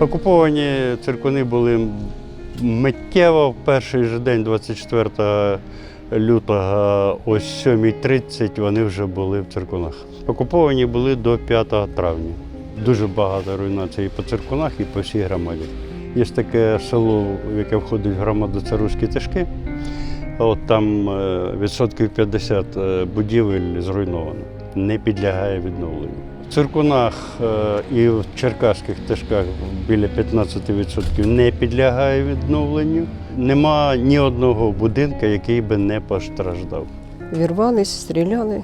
Окуповані циркуни були миттєво в перший же день, 24 лютого, о 7.30 вони вже були в циркунах. Окуповані були до 5 травня. Дуже багато руйнацій і по циркунах, і по всій громаді. Є таке село, в яке входить в громаду це Руські Тишки. От там е, відсотків 50 е, будівель зруйновано, не підлягає відновленню. В циркунах е, і в черкаських тишках біля 15% не підлягає відновленню. Нема ні одного будинку, який би не постраждав. Вірвались, стріляли,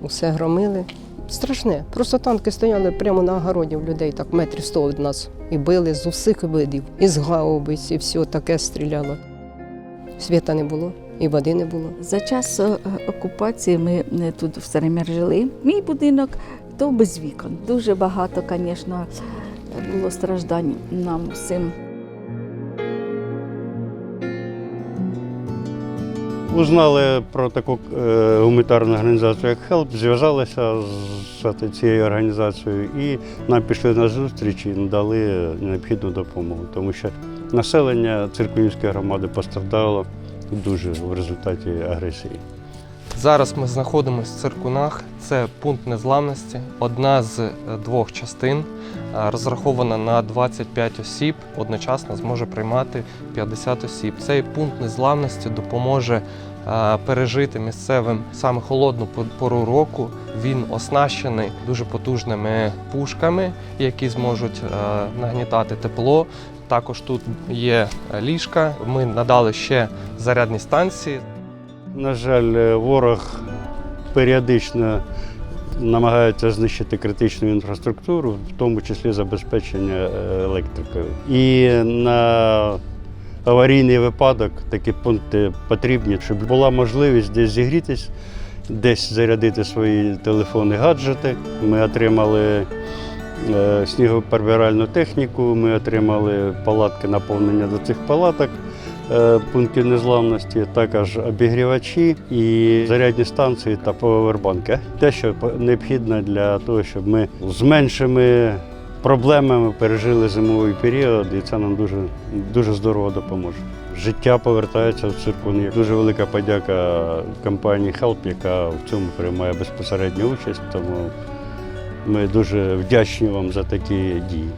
усе громили. Страшне. Просто танки стояли прямо на огороді в людей, так метрів сто від нас. І били з усіх видів. І з гаубиць, і все таке стріляло. Світа не було, і води не було. За час е, окупації ми е, тут в Старемір жили. Мій будинок то без вікон. Дуже багато, звісно, було страждань нам всім. Узнали про таку е, гуманітарну організацію, як HELP, зв'язалися з цією організацією і нам пішли на зустріч і надали необхідну допомогу, тому що населення циркунівської громади постраждало дуже в результаті агресії. Зараз ми знаходимося в циркунах. Це пункт незламності, одна з е, двох частин, е, розрахована на 25 осіб, одночасно зможе приймати 50 осіб. Цей пункт незламності допоможе е, пережити місцевим саме холодну пору року. Він оснащений дуже потужними пушками, які зможуть нагнітати тепло. Також тут є ліжка. Ми надали ще зарядні станції. На жаль, е, ворог періодично намагається знищити критичну інфраструктуру, в тому числі забезпечення е, електрикою. І на аварійний випадок такі пункти потрібні, щоб була можливість десь зігрітись, десь зарядити свої телефони, гаджети. Ми отримали е, техніку, ми отримали палатки наповнення до цих палаток пунктів незламності, також обігрівачі і зарядні станції та повербанки. Те, що необхідно для того, щоб ми з меншими проблемами пережили зимовий період, і це нам дуже, дуже здорово допоможе. Життя повертається в циркуни. Дуже велика подяка компанії Help, яка в цьому приймає безпосередню участь. Тому ми дуже вдячні вам за такі дії.